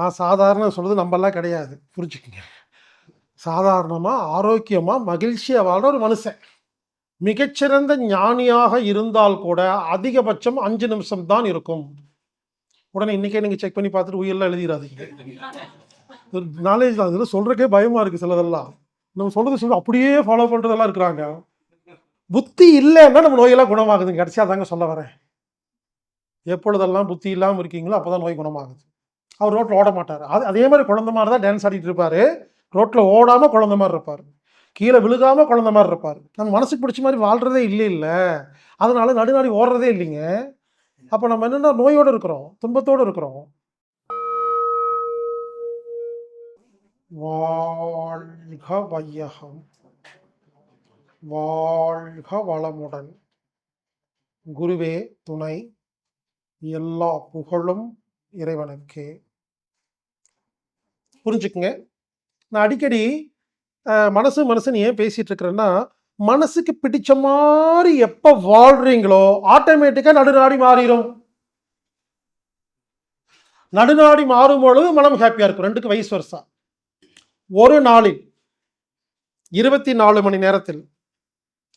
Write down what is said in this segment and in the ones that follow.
நான் சாதாரண சொல்கிறது நம்மெல்லாம் கிடையாது. புரிஞ்சுக்கங்க. சாதாரணமாக ஆரோக்கியமாக மகிழ்ச்சியாக வாழ்ற ஒரு மனுஷன். மிகச்சிறந்த ஞானியாக இருந்தால் கூட அதிகபட்சம் அஞ்சு நிமிஷம் தான் இருக்கும். உடனே இன்னைக்கே நீங்கள் செக் பண்ணி பார்த்துட்டு உயிரெல்லாம் எழுதிடாதீங்க நாலேஜ் தான். சொல்கிறக்கே பயமாக இருக்குது சிலதெல்லாம். நம்ம சொல்கிறது சொல்ல அப்படியே ஃபாலோ பண்ணுறதெல்லாம் இருக்கிறாங்க. புத்தி இல்லைன்னா நம்ம நோயெல்லாம் குணமாகுதுங்க. கடைசியாக தாங்க சொல்ல வரேன். எப்பொழுதெல்லாம் புத்தி இல்லாமல் இருக்கீங்களோ அப்போ தான் நோய் குணமாகுது. அவர் ரோட்டில் ஓட மாட்டார். அது அதே மாதிரி குழந்த மாதிரி தான் டான்ஸ் ஆடிட்டு இருப்பார். ரோட்டில் ஓடாமல் குழந்த மாதிரி இருப்பார். கீழே விழுகாமல் குழந்த மாதிரி இருப்பார். நம்ம மனசுக்கு பிடிச்ச மாதிரி வாழ்கிறதே இல்லை இல்லை. அதனால நடுநாடி ஓடுறதே இல்லைங்க. அப்போ நம்ம என்னென்னா நோயோடு இருக்கிறோம் துன்பத்தோடு இருக்கிறோம். வாழ்க வையகம். வாழ்க வளமுடன். குருவே துணை எல்லா புகழும் இறைவனுக்கே. புரிஞ்சுக்குங்க. நான் அடிக்கடி அஹ், மனசு மனசுன்னு ஏன் பேசிகிட்டு இருக்கிறேன்னா மனசுக்கு பிடிச்ச மாதிரி எப்போ வாழ்கிறீங்களோ ஆட்டோமேட்டிக்காக நடுநாடி மாறிடும் நடுநாடி மாறும் பொழுது மனம் ஹாப்பியாக இருக்கும். ரெண்டுக்கு வயசு வருஷம் ஒரு நாளில் இருபத்தி நாலு மணி நேரத்தில்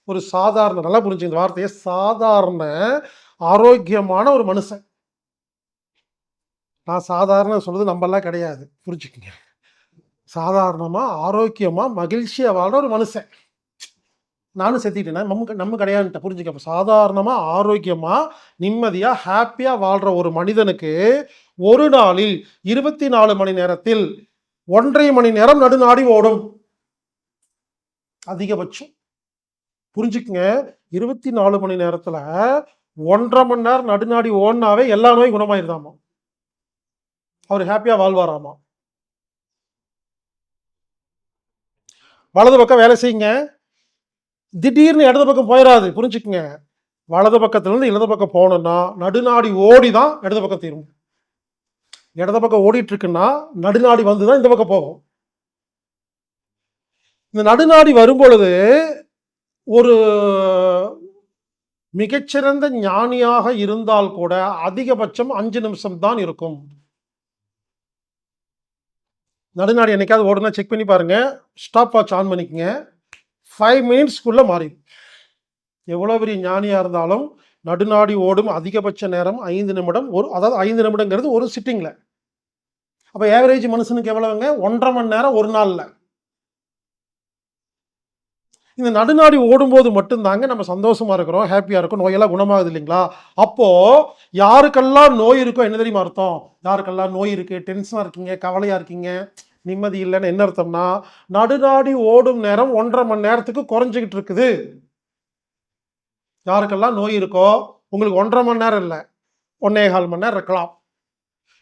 ஒரு சாதாரண நல்லா புரிஞ்சு இந்த வார்த்தையை சாதாரண ஆரோக்கியமான ஒரு மனுஷன். நான் சாதாரண சொல்கிறது நம்மெல்லாம் கிடையாது. புரிஞ்சுக்கங்க. சாதாரணமாக ஆரோக்கியமாக மகிழ்ச்சியாக வாழ்ற ஒரு மனுஷன். நானும் செத்திட்டேன் நம்ம நம்ம கிடையாதுன்ட்ட புரிஞ்சுக்க. சாதாரணமாக ஆரோக்கியமாக நிம்மதியாக ஹாப்பியாக வாழ்கிற ஒரு மனிதனுக்கு ஒரு நாளில் இருபத்தி நாலு மணி நேரத்தில் ஒன்றரை மணி நேரம் நடுநாடி ஓடும். அதிகபட்சம். புரிஞ்சுக்குங்க. இருபத்தி நாலு மணி நேரத்தில் ஒன்றரை மணி நேரம் நடுநாடி ஓடினாவே எல்லா நோயும் குணமாயிருந்தாமா அவர் ஹாப்பியாக வாழ்வாராமா? வலது பக்கம் வேலை செய்யுங்க. திடீர்னு இடது பக்கம் போயிடாது புரிஞ்சுக்குங்க. வலது பக்கத்துலேருந்து இடது பக்கம் போகணும்னா நடுநாடி ஓடி தான் இடது பக்கம் தீரும். இடது பக்கம் ஓடிட்டு இருக்குன்னா நடுநாடி வந்து தான் இந்த பக்கம் போகும். இந்த நடுநாடி வரும்பொழுது ஒரு மிகச்சிறந்த ஞானியாக இருந்தால் கூட அதிகபட்சம் அஞ்சு நிமிஷம் தான் இருக்கும். நடுநாடி என்னைக்காவது ஓடுனா செக் பண்ணி பாருங்கள் ஸ்டாப் வாட்ச் ஆன் பண்ணிக்கோங்க. ஃபைவ் மினிட்ஸ்க்குள்ளே மாறிடும் எவ்வளோ பெரிய ஞானியாக இருந்தாலும் நடுநாடி ஓடும் அதிகபட்ச நேரம் ஐந்து நிமிடம். ஒரு அதாவது ஐந்து நிமிடங்கிறது ஒரு சிட்டிங்கில் அப்போ ஏவரேஜ் மனுஷனுக்கு எவ்வளவுங்க? ஒன்றரை மணி நேரம் ஒரு நாளில். இந்த நடுநாடி ஓடும்போது மட்டும்தாங்க நம்ம சந்தோஷமாக இருக்கிறோம் ஹாப்பியாக இருக்கும் நோயெல்லாம் குணமாகுது இல்லைங்களா? அப்போது யாருக்கெல்லாம் நோய் இருக்கோ என்ன தெரியுமா அர்த்தம்? யாருக்கெல்லாம் நோய் இருக்குது டென்ஷனாக இருக்கீங்க கவலையாக இருக்கீங்க? நிம்மதி இல்லைன்னு என்ன அர்த்தம்னா நடுநாடி ஓடும் நேரம் ஒன்றரை மணி நேரத்துக்கு குறைஞ்சிக்கிட்டு இருக்குது. யாருக்கெல்லாம் நோய் இருக்கோ உங்களுக்கு ஒன்றரை மணி நேரம் இல்லை. ஒன்னே கால் மணி நேரம் இருக்கலாம்.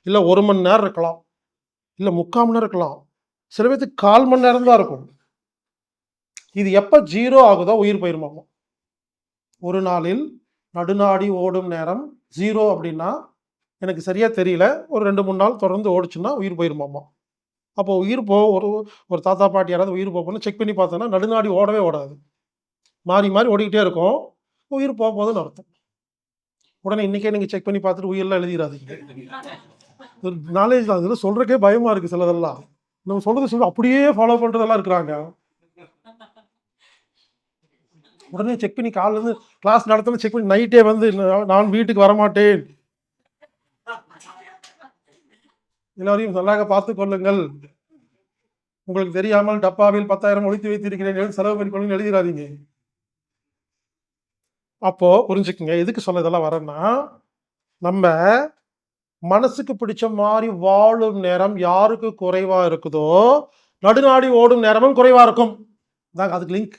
இல்லை ஒரு மணி நேரம் இருக்கலாம். இல்லை முக்கால் மணி நேரம் இருக்கலாம். சில பேர்த்துக்கு கால் மணி நேரம் தான் இருக்கும். இது எப்போ ஜீரோ ஆகுதோ உயிர் போயிருமாமா. ஒரு நாளில் நடுநாடி ஓடும் நேரம் ஜீரோ அப்படின்னா எனக்கு சரியாக தெரியல. ஒரு ரெண்டு மூணு நாள் தொடர்ந்து ஓடிச்சுன்னா உயிர் போயிருமாமா. அப்போ உயிர் போ ஒரு ஒரு தாத்தா பாட்டி யாராவது உயிர் போகணும்னு செக் பண்ணி பார்த்தோன்னா நடுநாடி ஓடவே ஓடாது. மாறி மாறி ஓடிக்கிட்டே இருக்கும். உயிர் போக போதுன்னு அர்த்தம். உடனே இன்றைக்கே நீங்கள் செக் பண்ணி பார்த்துட்டு உயிரெலாம் எழுதிடாதீங்க. ஒரு நாலேஜ் தான். சொல்கிறக்கே பயமாக இருக்குது சிலதெல்லாம். நம்ம சொல்கிறது சொல்லி அப்படியே ஃபாலோ பண்ணுறதெல்லாம் இருக்கிறாங்க. உடனே செக் பண்ணி காலைல இருந்து கிளாஸ் நடத்தணும் செக் பண்ணி நைட்டே வந்து "நான் நான் வீட்டுக்கு வரமாட்டேன். எல்லோரையும் நல்லாக பார்த்து கொள்ளுங்கள். உங்களுக்கு தெரியாமல் டப்பாவில் பத்தாயிரம் ஒழித்து வைத்திருக்கிறேன். செலவு பண்ணிக்கொள்ளுங்க எழுதிடாதீங்க. அப்போ புரிஞ்சுக்குங்க எதுக்கு சொல்ல இதெல்லாம் வரேன்னா நம்ம மனசுக்கு பிடிச்ச மாதிரி வாழும் நேரம் யாருக்கு குறைவா இருக்குதோ நடுநாடி ஓடும் நேரமும் குறைவா இருக்கும். தாங்க அதுக்கு லிங்க்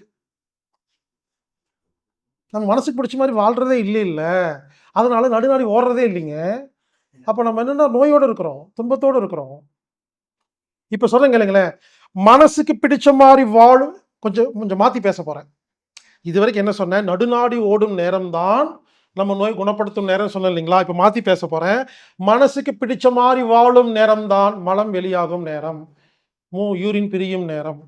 நம்ம மனசுக்கு பிடிச்ச மாதிரி வாழ்கிறதே இல்லை இல்லை. அதனால நடுநாடி ஓடுறதே இல்லைங்க. அப்போ நம்ம என்னென்னா நோயோடு இருக்கிறோம் துன்பத்தோடு இருக்கிறோம். இப்போ சொல்கிறேங்க இல்லைங்களேன் மனசுக்கு பிடிச்ச மாதிரி வாழும் கொஞ்சம் கொஞ்சம் மாற்றி பேச போகிறேன் இது வரைக்கும் என்ன சொன்னேன்? நடுநாடி ஓடும் நேரம்தான் நம்ம நோய் குணப்படுத்தும் நேரம் சொன்னேன் இல்லைங்களா? இப்போ மாற்றி பேச போகிறேன் மனசுக்கு பிடிச்ச மாதிரி வாழும் நேரம்தான் மலம் வெளியாகும் நேரம். மூ யூரின் பிரியும் நேரம்.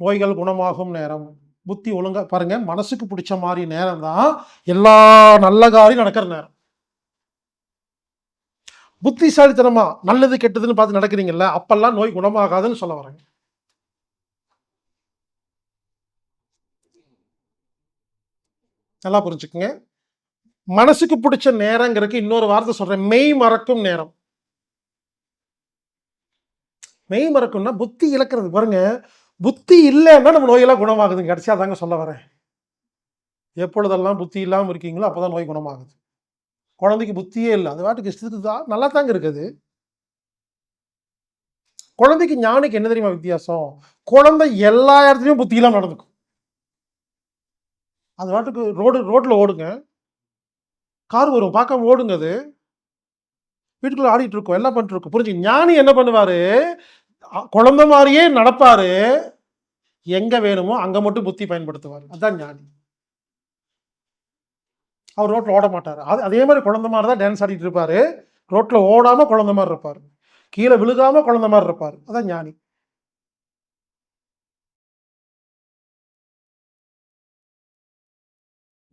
நோய்கள் குணமாகும் நேரம். புத்தி ஒழுங்கா பாருங்க மனசுக்கு பிடிச்ச மாதிரி நேரம் தான் எல்லா நல்ல காரியம் நடக்கிற நேரம். புத்திசாலித்தனமா நல்லது கெட்டதுன்னு பார்த்து நடக்கிறீங்கல்ல அப்பெல்லாம் நோய் குணமாகாதுன்னு சொல்ல வரேங்க நல்லா புரிஞ்சுக்குங்க. மனசுக்கு பிடிச்ச நேரங்கிறதுக்கு இன்னொரு வார்த்தை சொல்றேன். மெய் மறக்கும் நேரம். மெய் மறக்கும்னா புத்தி இழக்கிறது. பாருங்க புத்தி இல்லைன்னா நம்ம நோயெல்லாம் குணமாகுதுங்க. கடைசியாக தாங்க சொல்ல வரேன். எப்பொழுதெல்லாம் புத்தி இல்லாமல் இருக்கீங்களோ அப்பதான் நோய் குணமாகுது. குழந்தைக்கு புத்தியே இல்லை. அது வாட்டுக்கு இஷ்டத்துக்கு தான். நல்லா தாங்க இருக்குது. குழந்தைக்கு ஞானிக்கு என்ன தெரியுமா வித்தியாசம்? குழந்தை எல்லா இடத்துலையும் புத்தியெல்லாம் நடந்துக்கும். அது வாட்டுக்கு ரோடு ரோட்டில் ஓடுங்க. கார் வரும். பார்க்காம ஓடுங்க அது. வீட்டுக்குள்ளே ஆடிட்டு இருக்கோம். எல்லாம் பண்ணிட்டு இருக்கோம். புரிஞ்சு ஞானி என்ன பண்ணுவார்? குழந்த மாதிரியே நடப்பாரு. எங்கே வேணுமோ அங்கே மட்டும் புத்தி பயன்படுத்துவார். அதுதான் ஞானி. அவர் ரோட்டில் ஓட மாட்டார். அது அதே மாதிரி குழந்தை மாதிரி தான் டான்ஸ் ஆடிட்டு இருப்பார். ரோட்டில் ஓடாமல் குழந்தை மாதிரி இருப்பார். கீழே விழுகாமல் குழந்தை மாதிரி இருப்பார். அதான் ஞானி.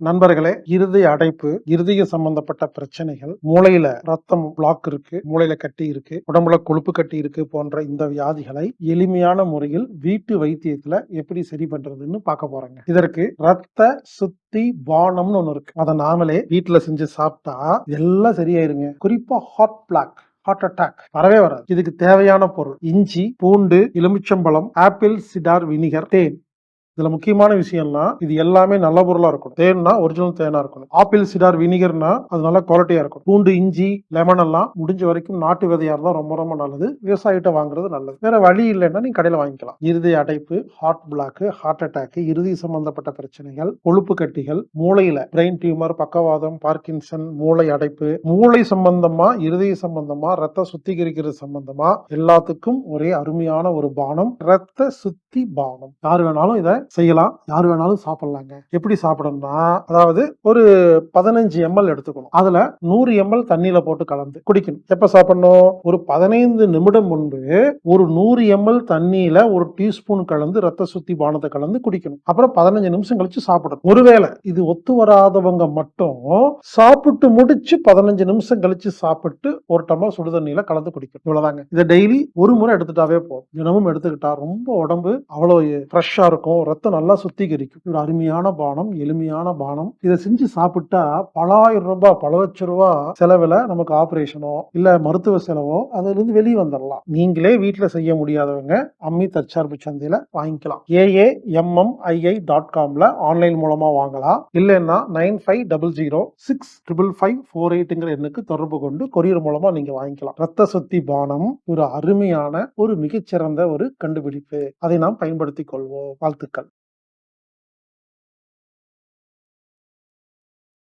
நண்பர்களே இருதய அடைப்பு இருதய சம்பந்தப்பட்ட பிரச்சனைகள் மூளையில ரத்தம் பிளாக் இருக்கு மூளையில கட்டி இருக்கு உடம்புல கொழுப்பு கட்டி இருக்கு போன்ற இந்த வியாதிகளை எளிமையான முறையில் வீட்டு வைத்தியத்துல எப்படி சரி பண்றதுன்னு பார்க்க போறாங்க. இதற்கு ரத்த சுத்தி பானம்னு ஒண்ணு இருக்கு. அதை நாமளே வீட்டுல செஞ்சு சாப்பிட்டா எல்லாம் சரியாயிருங்க. குறிப்பா ஹாட் பிளாக் ஹார்ட் அட்டாக் வரவே வராது. இதுக்கு தேவையான பொருள் இஞ்சி பூண்டு எலுமிச்சம்பழம் ஆப்பிள் சிடார் வினிகர் தேன். இதுல முக்கியமான விஷயம்னா இது எல்லாமே நல்ல பொருளா இருக்கும் தேன்னா ஒரிஜினல் தேனா இருக்கணும். ஆப்பிள் சிடார் வினிகர்னா அது நல்ல குவாலிட்டியா இருக்கும் பூண்டு இஞ்சி லெமன் எல்லாம் முடிஞ்ச வரைக்கும் நாட்டு விதையா இருந்தா ரொம்ப ரொம்ப நல்லது. விவசாயிட்ட வாங்குறது நல்லது. வேற வழி இல்லைன்னா நீங்க கடையில வாங்கிக்கலாம். இருதய அடைப்பு ஹார்ட் பிளாக் ஹார்ட் அட்டாக் இறுதி சம்பந்தப்பட்ட பிரச்சனைகள் கொழுப்பு கட்டிகள் மூளையில பிரெயின் டியூமர் பக்கவாதம் பார்க்கின்சன் மூளை அடைப்பு மூளை சம்பந்தமா இருதய சம்பந்தமா ரத்த சுத்திகரிக்கிறது சம்பந்தமா எல்லாத்துக்கும் ஒரே அருமையான ஒரு பானம் ரத்த சுத்தி பானம். யார் வேணாலும் இதை செய்யலாம். யார் வேணாலும் சாப்பிடலாங்க. எப்படி சாப்பிடணும்னா அதாவது ஒரு பதினஞ்சு எம்எல் எடுத்துக்கணும். அதுல நூறு எம்எல் தண்ணியில போட்டு கலந்து குடிக்கணும். எப்ப சாப்பிடணும்? ஒரு பதினைந்து நிமிடம் முன்பு ஒரு நூறு எம்எல் தண்ணியில ஒரு டீஸ்பூன் கலந்து ரத்த சுத்தி பானத்தை கலந்து குடிக்கணும். அப்புறம் பதினஞ்சு நிமிஷம் கழிச்சு சாப்பிடணும். ஒருவேளை இது ஒத்து வராதவங்க மட்டும் சாப்பிட்டு முடிச்சு பதினஞ்சு நிமிஷம் கழிச்சு சாப்பிட்டு ஒரு டம்ளர் சுடுதண்ணியில கலந்து குடிக்கணும். இவ்வளவுதாங்க. இதை டெய்லி ஒரு முறை எடுத்துட்டாவே போதும். தினமும் எடுத்துக்கிட்டா ரொம்ப உடம்பு அவ்வளவு ஃப்ரெஷ்ஷா இருக்கும். ரத்தம் நல்லா சுத்திகரிக்கும். ஒரு அருமையான பானம் எளிமையான பானம். இதை செஞ்சு சாப்பிட்டா பலாயிரம் ரூபாய் பல லட்ச ரூபாய் செலவுல நமக்கு ஆபரேஷனோ இல்ல மருத்துவ செலவோ அதுல இருந்து வெளியே வந்துடலாம் நீங்களே வீட்டுல செய்ய முடியாதவங்க அம்மி தற்சார்பு சந்தையில வாங்கிக்கலாம். ஏஏ எம்எம்ஐஐ டாட் காம்ல ஆன்லைன் மூலமா வாங்கலாம். இல்லைன்னா nine five double zero six triple five four எயிட்டுங்கிற எண்ணுக்கு தொடர்பு கொண்டு கொரியர் மூலமா நீங்க வாங்கிக்கலாம். ரத்த சுத்தி பானம் ஒரு அருமையான ஒரு மிகச்சிறந்த ஒரு கண்டுபிடிப்பு. அதை நாம் பயன்படுத்திக் கொள்வோம். வாழ்த்துக்கள்.